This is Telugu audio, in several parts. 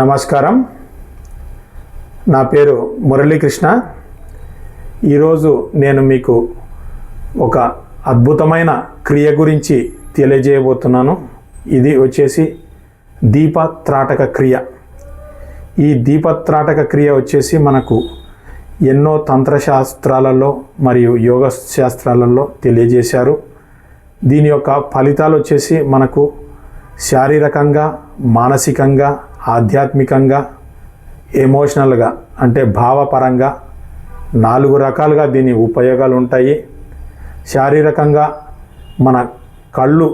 నమస్కారం. నా పేరు మురళీకృష్ణ. ఈరోజు నేను మీకు ఒక అద్భుతమైన క్రియ గురించి తెలియజేయబోతున్నాను. ఇది వచ్చేసి దీపత్రాటక క్రియ. ఈ దీపత్రాటక క్రియ వచ్చేసి మనకు ఎన్నో తంత్రశాస్త్రాలలో మరియు యోగ శాస్త్రాలలో తెలియజేశారు. దీని యొక్క ఫలితాలు వచ్చేసి మనకు శారీరకంగా మానసికంగా ఆధ్యాత్మికంగా ఎమోషనల్గా అంటే భావపరంగా నాలుగు రకాలుగా దీని ఉపయోగాలు ఉంటాయి శారీరకంగా మన కళ్ళు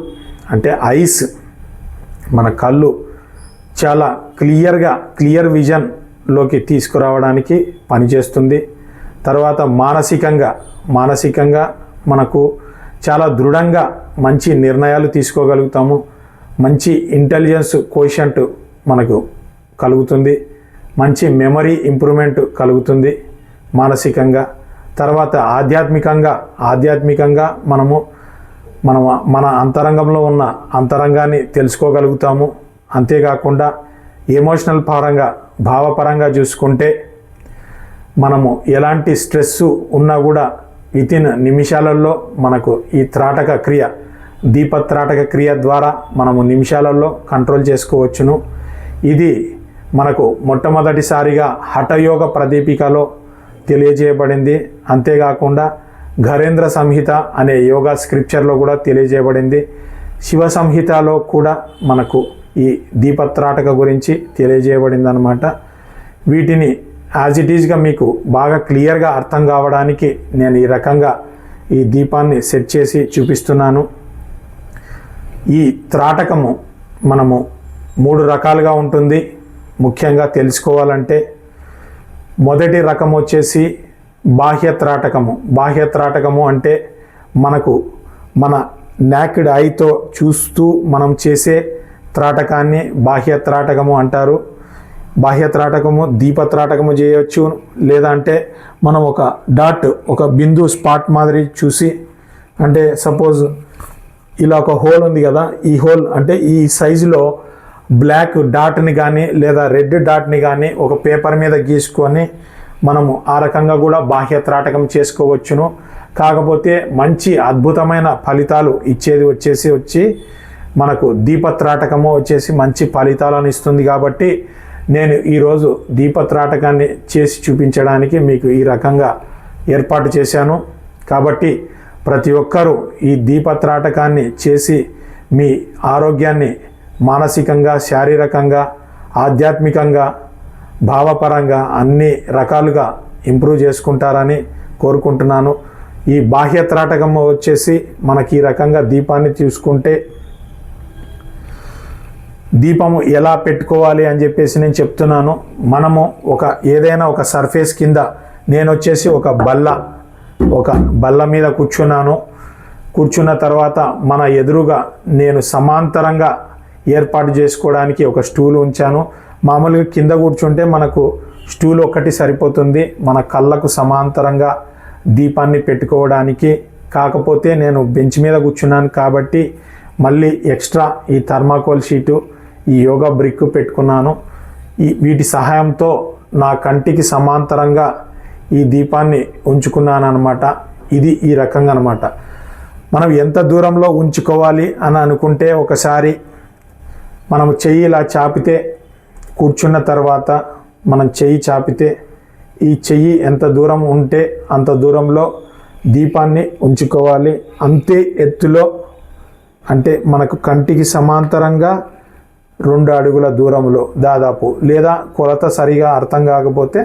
అంటే ఐస్ మన కళ్ళు చాలా క్లియర్గా క్లియర్ విజన్లోకి తీసుకురావడానికి పనిచేస్తుంది. తర్వాత మానసికంగా మానసికంగా మనకు చాలా దృఢంగా మంచి నిర్ణయాలు తీసుకోగలుగుతాము. మంచి ఇంటెలిజెన్స్ కోషంట్ మనకు కలుగుతుంది. మంచి మెమరీ ఇంప్రూవ్మెంట్ కలుగుతుంది మానసికంగా. తర్వాత ఆధ్యాత్మికంగా ఆధ్యాత్మికంగా మనము మనం మన అంతరంగంలో ఉన్న అంతరంగాన్ని తెలుసుకోగలుగుతాము. అంతేకాకుండా ఎమోషనల్ పరంగా భావపరంగా చూసుకుంటే మనము ఎలాంటి స్ట్రెస్ ఉన్నా కూడా వితిన్ నిమిషాలలో మనకు ఈ త్రాటక క్రియ దీపత్రాటక క్రియ ద్వారా మనము నిమిషాలలో కంట్రోల్ చేసుకోవచ్చును. ఇది మనకు మొట్టమొదటిసారిగా హఠయోగ ప్రదీపికలో తెలియజేయబడింది. అంతేకాకుండా ఘరేంద్ర సంహిత అనే యోగా స్క్రిప్చర్లో కూడా తెలియజేయబడింది. శివ సంహితలో కూడా మనకు ఈ దీపత్రాటక గురించి తెలియజేయబడింది అనమాట వీటిని యాజ్ ఇట్ ఈజ్గా మీకు బాగా క్లియర్గా అర్థం కావడానికి నేను ఈ రకంగా ఈ దీపాన్ని సెట్ చేసి చూపిస్తున్నాను. ఈ త్రాటకము మనము మూడు రకాలుగా ఉంటుంది. ముఖ్యంగా తెలుసుకోవాలంటే మొదటి రకం వచ్చేసి బాహ్య త్రాటకము. బాహ్య త్రాటకము అంటే మనకు మన నాకిడ్ ఐతో చూస్తూ మనం చేసే త్రాటకాన్ని బాహ్య త్రాటకము అంటారు. బాహ్య త్రాటకము దీప త్రాటకము చేయవచ్చు లేదంటే మనం ఒక డాట్ ఒక బిందు స్పాట్ మాదిరి చూసి అంటే సపోజ్ ఇలా ఒక హోల్ ఉంది కదా ఈ హోల్ అంటే ఈ సైజులో బ్లాక్ డాట్ని కానీ లేదా రెడ్ డాట్ని కానీ ఒక పేపర్ మీద గీసుకొని మనము ఆ రకంగా కూడా బాహ్య త్రాటకం చేసుకోవచ్చును. కాకపోతే మంచి అద్భుతమైన ఫలితాలు ఇచ్చేది వచ్చేసి వచ్చి మనకు దీపత్రాటకము వచ్చేసి మంచి ఫలితాలను ఇస్తుంది కాబట్టి నేను ఈరోజు దీపత్రాటకాన్ని చేసి చూపించడానికి మీకు ఈ రకంగా ఏర్పాటు చేశాను. కాబట్టి ప్రతి ఒక్కరూ ఈ దీపత్రాటకాన్ని చేసి మీ ఆరోగ్యాన్ని మానసికంగా శారీరకంగా ఆధ్యాత్మికంగా భావపరంగా అన్ని రకాలుగా ఇంప్రూవ్ చేసుకుంటారని కోరుకుంటున్నాను. ఈ బాహ్య త్రాటకం వచ్చేసి మనకి ఈ రకంగా దీపాన్ని తీసుకుంటే దీపము ఎలా పెట్టుకోవాలి అని చెప్పేసి నేను చెప్తున్నాను. మనము ఒక ఏదైనా ఒక సర్ఫేస్ కింద నేను వచ్చేసి ఒక బల్ల ఒక బల్ల మీద కూర్చున్నాను. కూర్చున్న తర్వాత మన ఎదురుగా నేను సమాంతరంగా ఏర్పాటు చేసుకోవడానికి ఒక స్టూల్ ఉంచాను. మామూలుగా కింద కూర్చుంటే మనకు స్టూల్ ఒకటి సరిపోతుంది. మన కళ్ళకు సమాంతరంగా దీపాన్ని పెట్టుకోవడానికి. కాకపోతే నేను బెంచ్ మీద కూర్చున్నాను కాబట్టి మళ్ళీ ఎక్స్ట్రా ఈ థర్మాకోల్ షీటు ఈ యోగా బ్రిక్ పెట్టుకున్నాను. ఈ వీటి సహాయంతో నా కంటికి సమాంతరంగా ఈ దీపాన్ని ఉంచుకున్నాను అనమాట ఇది ఈ రకంగా అనమాట మనం ఎంత దూరంలో ఉంచుకోవాలి అని అనుకుంటే ఒకసారి మనం చెయ్యి ఇలా చాపితే కూర్చున్న తర్వాత మనం చెయ్యి చాపితే ఈ చెయ్యి ఎంత దూరం ఉంటే అంత దూరంలో దీపాన్ని ఉంచుకోవాలి. అంతే ఎత్తులో అంటే మనకు కంటికి సమాంతరంగా రెండు అడుగుల దూరంలో దాదాపు లేదా కొలత సరిగా అర్థం కాకపోతే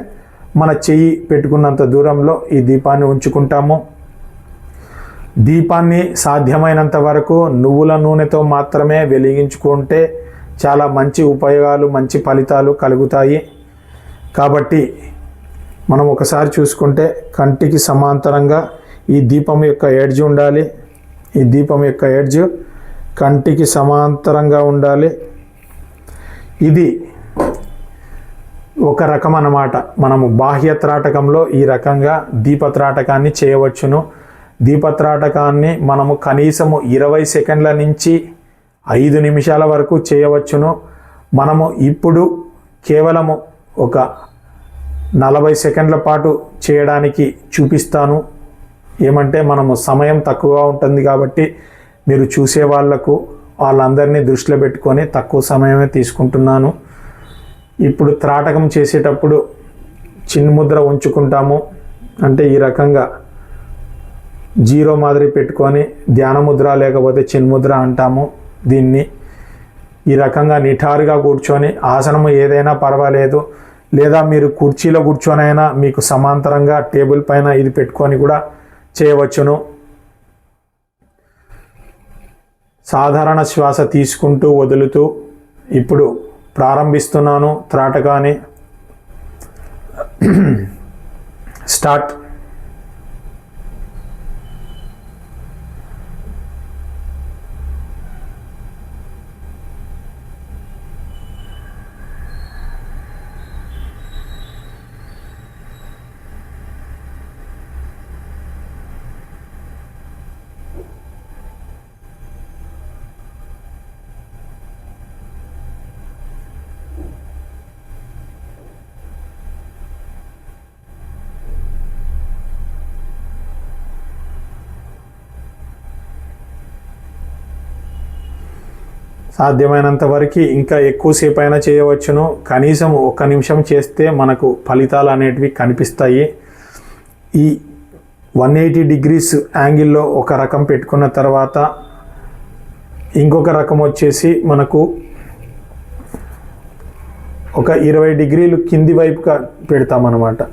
మన చెయ్యి పెట్టుకున్నంత దూరంలో ఈ దీపాన్ని ఉంచుకుంటాము. దీపాన్ని సాధ్యమైనంత వరకు నువ్వుల నూనెతో మాత్రమే వెలిగించుకుంటే చాలా మంచి ఉపయోగాలు మంచి ఫలితాలు కలుగుతాయి. కాబట్టి మనం ఒకసారి చూసుకుంటే కంటికి సమాంతరంగా ఈ దీపం యొక్క ఎడ్జ్ ఉండాలి. ఈ దీపం యొక్క ఎడ్జ్ కంటికి సమాంతరంగా ఉండాలి. ఇది ఒక రకం అన్నమాట. మనము బాహ్య త్రాటకంలో ఈ రకంగా దీపత్రాటకాన్ని చేయవచ్చును. దీపత్రాటకాన్ని మనము కనీసము ఇరవై సెకండ్ల నుంచి ఐదు నిమిషాల వరకు చేయవచ్చును. మనము ఇప్పుడు కేవలము ఒక నలభై సెకండ్ల పాటు చేయడానికి చూపిస్తాను. ఏమంటే మనము సమయం తక్కువగా ఉంటుంది కాబట్టి మీరు చూసే వాళ్ళకు వాళ్ళందరినీ దృష్టిలో పెట్టుకొని తక్కువ సమయమే తీసుకుంటున్నాను. ఇప్పుడు త్రాటకం చేసేటప్పుడు చిన్ముద్ర ఉంచుకుంటాము. అంటే ఈ రకంగా జీరో మాదిరి పెట్టుకొని ధ్యానముద్ర లేకపోతే చిన్ముద్ర అంటాము. దీన్ని ఈ రకంగా నిఠారుగా కూర్చొని ఆసనము ఏదైనా పర్వాలేదు లేదా మీరు కుర్చీలో కూర్చొనైనా మీకు సమాంతరంగా టేబుల్ పైన ఇది పెట్టుకొని కూడా చేయవచ్చును. సాధారణ శ్వాస తీసుకుంటూ వదులుతూ ఇప్పుడు ప్రారంభిస్తున్నాను త్రాటకాన్ని. స్టార్ట్. సాధ్యమైనంత వరకు ఇంకా ఎక్కువసేపు అయినా చేయవచ్చును. కనీసం ఒక్క నిమిషం చేస్తే మనకు ఫలితాలు అనేటివి కనిపిస్తాయి. ఈ వన్ ఎయిటీ డిగ్రీస్ యాంగిల్లో ఒక రకం పెట్టుకున్న తర్వాత ఇంకొక రకం వచ్చేసి మనకు ఒక ఇరవై డిగ్రీలు కింది వైపుగా పెడతామన్నమాట.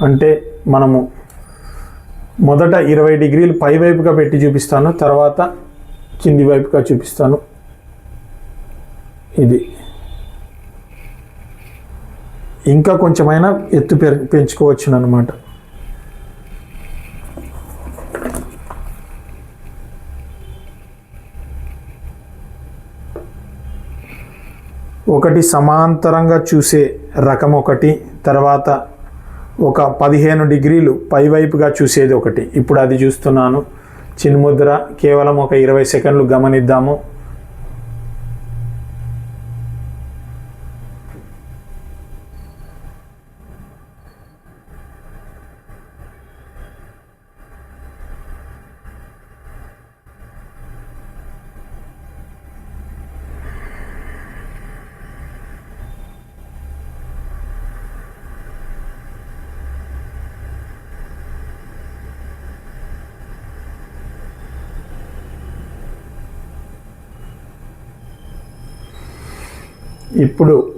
అంటే మనము మొదట ఇరవై డిగ్రీలు పై వైపుగా పెట్టి చూపిస్తాను తర్వాత కింది వైపుగా చూపిస్తాను. ఇది. ఇంకా కొంచెమైనా ఎత్తు పె పెంచుకోవచ్చును అనమాట ఒకటి సమాంతరంగా చూసే రకం ఒకటి తర్వాత ఒక పదిహేను డిగ్రీలు పైవైపుగా చూసేది ఒకటి. ఇప్పుడు అది చూస్తున్నాను. చిన్ముద్ర కేవలం ఒక ఇరవై సెకండ్లు గమనిద్దాము. ఇప్పుడు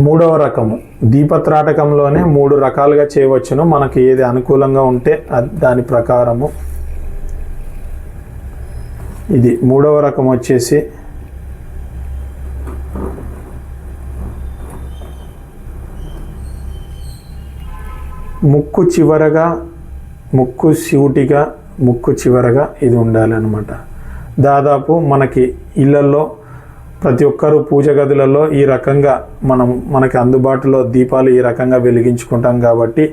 మూడవ రకము. దీపత్రాటకంలోనే మూడు రకాలుగా చేయవచ్చును. మనకి ఏది అనుకూలంగా ఉంటే అది దాని ప్రకారము. ఇది మూడవ రకం వచ్చేసి ముక్కు చివరగా ముక్కు సూటిగా ముక్కు చివరగా ఇది ఉండాలన్నమాట. దాదాపు మనకి ఇళ్ళల్లో ప్రతి ఒక్కరూ పూజ గదులలో ఈ రకంగా మనం మనకి అందుబాటులో దీపాలు ఈ రకంగా వెలిగించుకుంటాం కాబట్టి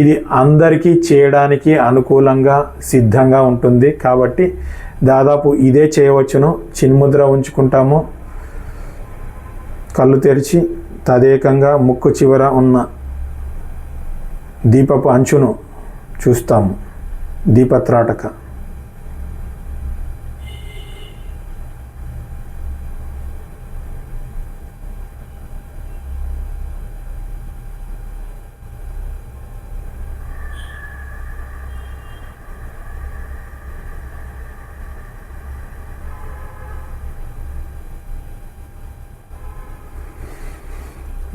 ఇది అందరికీ చేయడానికి అనుకూలంగా సిద్ధంగా ఉంటుంది. కాబట్టి దాదాపు ఇదే చేయవచ్చును. చిన్ముద్ర ఉంచుకుంటాము. కళ్ళు తెరిచి తదేకంగా ముక్కు చివర ఉన్న దీపపు అంచును చూస్తాము. దీపత్రాటక.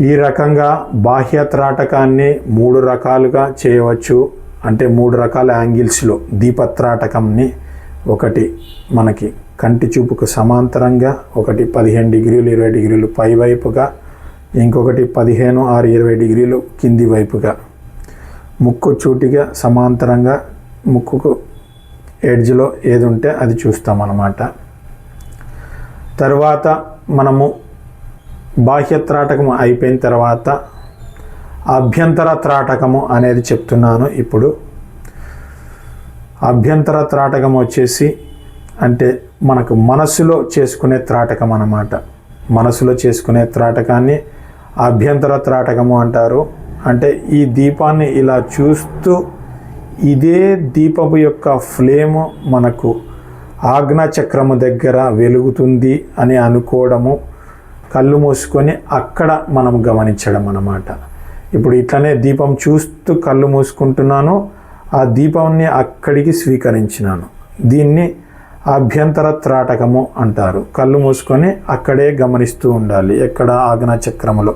ఈ రకంగా బాహ్య త్రాటకాన్ని మూడు రకాలుగా చేయవచ్చు. అంటే మూడు రకాల యాంగిల్స్లో దీపత్రాటకంని ఒకటి మనకి కంటి చూపుకు సమాంతరంగా ఒకటి పదిహేను డిగ్రీలు ఇరవై డిగ్రీలు పై వైపుగా ఇంకొకటి పదిహేను ఆరు ఇరవై డిగ్రీలు కింది వైపుగా. ముక్కు చూటిగా సమాంతరంగా ముక్కుకు ఎడ్జ్లో ఏది ఉంటే అది చూస్తామన్నమాట. తర్వాత మనము బాహ్య త్రాటకము అయిపోయిన తర్వాత అభ్యంతర త్రాటకము అనేది చెప్తున్నాను ఇప్పుడు. అభ్యంతర త్రాటకం వచ్చేసి అంటే మనకు మనసులో చేసుకునే త్రాటకం అన్నమాట. మనసులో చేసుకునే త్రాటకాన్ని అభ్యంతర త్రాటకము అంటారు. అంటే ఈ దీపాన్ని ఇలా చూస్తూ ఇదే దీపపు యొక్క ఫ్లేము మనకు ఆజ్ఞా చక్రము దగ్గర వెలుగుతుంది అని అనుకోవడము కళ్ళు మూసుకొని అక్కడ మనం గమనించడం అన్నమాట. ఇప్పుడు ఇట్లనే దీపం చూస్తూ కళ్ళు మూసుకుంటున్నాను ఆ దీపాన్ని అక్కడికి స్వీకరించినాను. దీన్ని అభ్యంతర త్రాటకము అంటారు. కళ్ళు మూసుకొని అక్కడే గమనిస్తూ ఉండాలి ఎక్కడ ఆగ్న చక్రములో.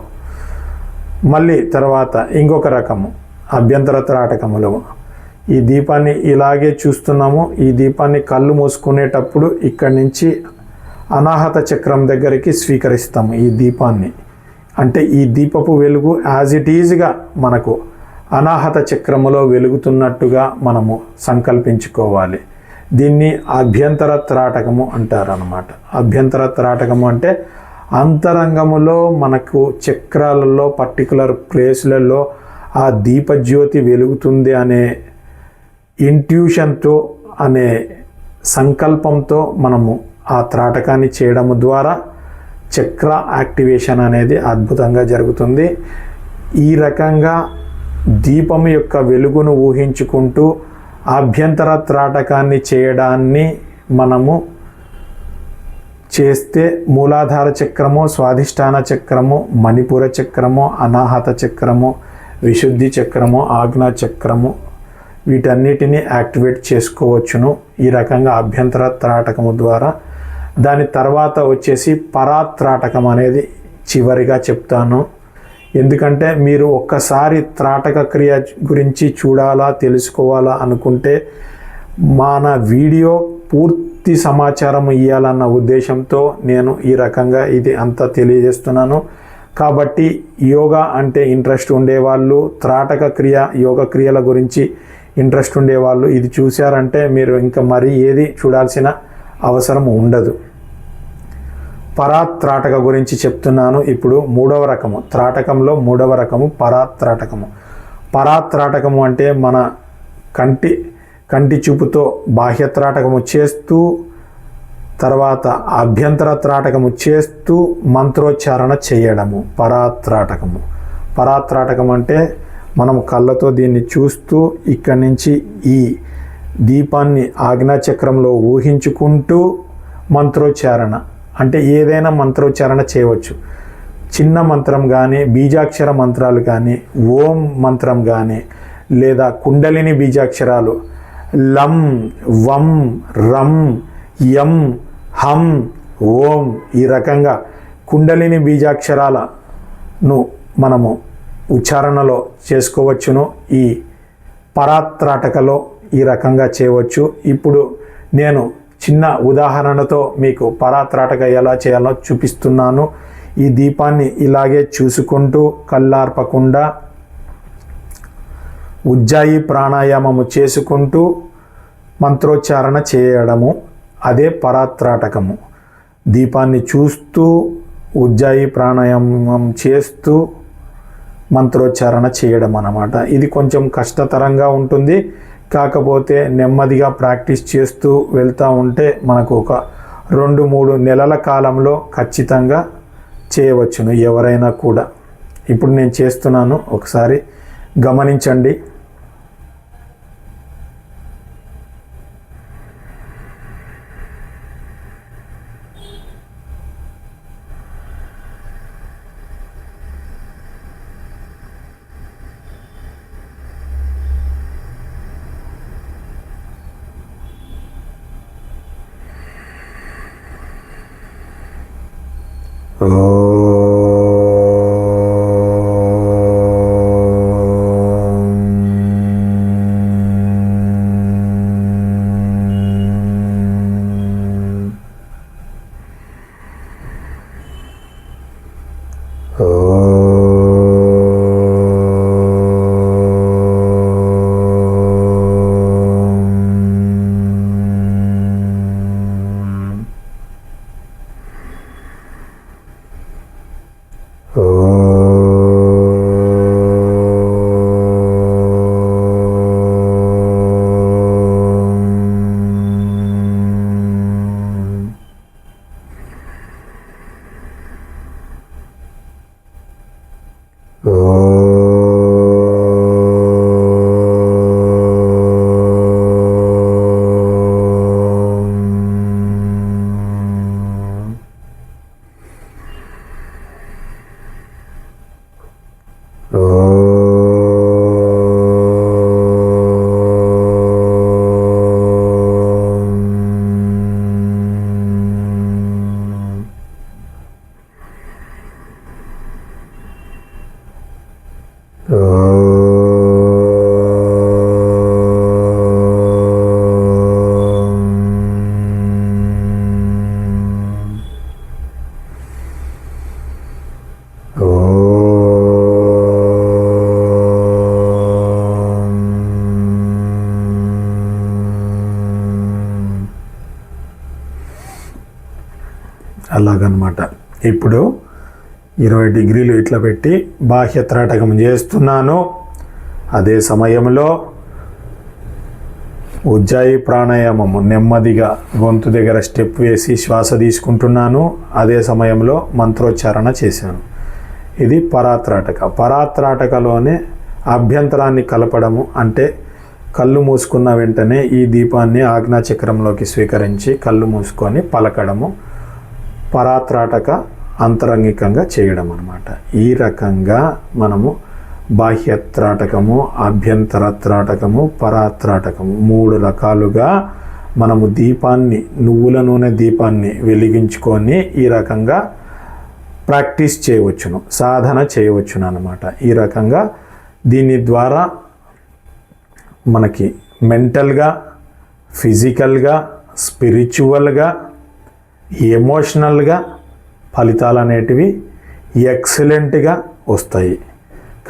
మళ్ళీ తర్వాత ఇంకొక రకము అభ్యంతర త్రాటకములో. ఈ దీపాన్ని ఇలాగే చూస్తున్నాము. ఈ దీపాన్ని కళ్ళు మూసుకునేటప్పుడు ఇక్కడి నుంచి అనాహత చక్రం దగ్గరికి స్వీకరిస్తాము ఈ దీపాన్ని. అంటే ఈ దీపపు వెలుగు యాజ్ ఇట్ ఈజ్గా మనకు అనాహత చక్రములో వెలుగుతున్నట్టుగా మనము సంకల్పించుకోవాలి. దీన్ని అభ్యంతర త్రాటకము అంటారు అనమాట అభ్యంతర త్రాటకము అంటే అంతరంగములో మనకు చక్రాలలో పర్టికులర్ ప్లేస్లలో ఆ దీపజ్యోతి వెలుగుతుంది అనే ఇంట్యూషన్తో అనే సంకల్పంతో మనము ఆ త్రాటకాన్ని చేయడము ద్వారా చక్ర యాక్టివేషన్ అనేది అద్భుతంగా జరుగుతుంది. ఈ రకంగా దీపం యొక్క వెలుగును ఊహించుకుంటూ అభ్యంతర త్రాటకాన్ని చేయడాన్ని మనము చేస్తే మూలాధార చక్రము స్వాధిష్టాన చక్రము మణిపుర చక్రము అనాహత చక్రము విశుద్ధి చక్రము ఆజ్ఞా చక్రము వీటన్నిటిని యాక్టివేట్ చేసుకోవచ్చును. ఈ రకంగా అభ్యంతర త్రాటకము ద్వారా దాని తర్వాత వచ్చేసి పరాత్రాటకం అనేది చివరిగా చెప్తాను. ఎందుకంటే మీరు ఒక్కసారి త్రాటక క్రియ గురించి చూడాలా తెలుసుకోవాలా అనుకుంటే మన వీడియో పూర్తి సమాచారం ఇవ్వాలన్న ఉద్దేశంతో నేను ఈ రకంగా ఇది అంతా తెలియజేస్తున్నాను. కాబట్టి యోగా అంటే ఇంట్రెస్ట్ ఉండేవాళ్ళు త్రాటక క్రియ యోగ క్రియల గురించి ఇంట్రెస్ట్ ఉండేవాళ్ళు. ఇది చూశారంటే మీరు ఇంకా మరీ ఏది చూడాల్సిన అవసరం ఉండదు. పరాత్రాటక గురించి చెప్తున్నాను ఇప్పుడు మూడవ రకము. త్రాటకంలో మూడవ రకము పరాత్రాటకము. పరాత్రాటకము అంటే మన కంటి కంటి చూపుతో బాహ్య త్రాటకము చేస్తూ తర్వాత అభ్యంతర త్రాటకము చేస్తూ మంత్రోచ్చారణ చేయడము. పరాత్రాటకము. పరాత్రాటకం అంటే మనం కళ్ళతో దీన్ని చూస్తూ ఇక్కడి నుంచి ఈ దీపాన్ని ఆజ్ఞాచక్రంలో ఊహించుకుంటూ మంత్రోచ్చారణ. అంటే ఏదైనా మంత్రోచ్చారణ చేయవచ్చు. చిన్న మంత్రం కానీ బీజాక్షర మంత్రాలు కానీ ఓం మంత్రం కానీ లేదా కుండలిని బీజాక్షరాలు లం వం రం యం హం ఓం ఈ రకంగా కుండలిని బీజాక్షరాలను మనము ఉచ్చారణలో చేసుకోవచ్చును. ఈ పరాత్రాటకలో ఈ రకంగా చేయవచ్చు. ఇప్పుడు నేను చిన్న ఉదాహరణతో మీకు పరాత్రాటక ఎలా చేయాలో చూపిస్తున్నాను. ఈ దీపాన్ని ఇలాగే చూసుకుంటూ కళ్ళార్పకుండా ఉజ్జాయి ప్రాణాయామము చేసుకుంటూ మంత్రోచ్చారణ చేయడము. అదే పరాత్రాటకము. దీపాన్ని చూస్తూ ఉజ్జాయి ప్రాణాయామం చేస్తూ మంత్రోచ్చారణ చేయడం అన్నమాట. ఇది కొంచెం కష్టతరంగా ఉంటుంది. కాకపోతే నెమ్మదిగా ప్రాక్టీస్ చేస్తూ వెళ్తూ ఉంటే మనకు ఒక రెండు మూడు నెలల కాలంలో ఖచ్చితంగా చేయవచ్చును ఎవరైనా కూడా. ఇప్పుడు నేను చేస్తున్నాను. ఒకసారి గమనించండి. అనమాట ఇప్పుడు ఇరవై డిగ్రీలు ఇట్లా పెట్టి బాహ్య త్రాటకం చేస్తున్నాను. అదే సమయంలో ఉజ్జాయి ప్రాణాయామము నెమ్మదిగా గొంతు దగ్గర స్టెప్ వేసి శ్వాస తీసుకుంటున్నాను. అదే సమయంలో మంత్రోచ్చారణ చేశాను. ఇది పరాత్రాటక. పరాత్రాటకలోనే అభ్యంతరాన్ని కలపడము అంటే కళ్ళు మూసుకున్న వెంటనే ఈ దీపాన్ని ఆజ్ఞాచక్రంలోకి స్వీకరించి కళ్ళు మూసుకొని పలకడము. పరాత్రాటక అంతరంగికంగా చేయడం అనమాట ఈ రకంగా మనము బాహ్య త్రాటకము ఆభ్యంతర త్రాటకము పరాత్రాటకము మూడు రకాలుగా మనము దీపాన్ని నువ్వుల నూనె దీపాన్ని వెలిగించుకొని ఈ రకంగా ప్రాక్టీస్ చేయవచ్చును సాధన చేయవచ్చును అనమాట ఈ రకంగా దీని ద్వారా మనకి మెంటల్గా ఫిజికల్గా స్పిరిచువల్గా ఎమోషనల్గా ఫలితాలు అనేటివి ఎక్సలెంట్గా వస్తాయి.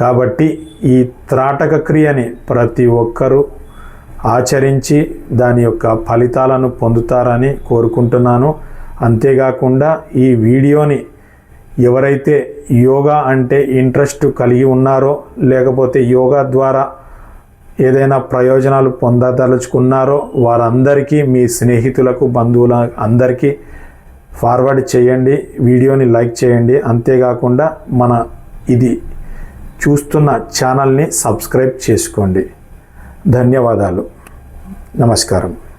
కాబట్టి ఈ త్రాటక క్రియని ప్రతి ఒక్కరూ ఆచరించి దాని యొక్క ఫలితాలను పొందుతారని కోరుకుంటున్నాను. అంతేకాకుండా ఈ వీడియోని ఎవరైతే యోగా అంటే ఇంట్రెస్ట్ కలిగి ఉన్నారో లేకపోతే యోగా ద్వారా ఏదైనా ప్రయోజనాలు పొందదలుచుకున్నారో వారందరికీ మీ స్నేహితులకు బంధువుల అందరికీ ఫార్వర్డ్ చేయండి వీడియోని లైక్ చేయండి. అంతేకాకుండా మన ఇది చూస్తున్న ఛానల్ని సబ్స్క్రైబ్ చేసుకోండి. ధన్యవాదాలు. నమస్కారం.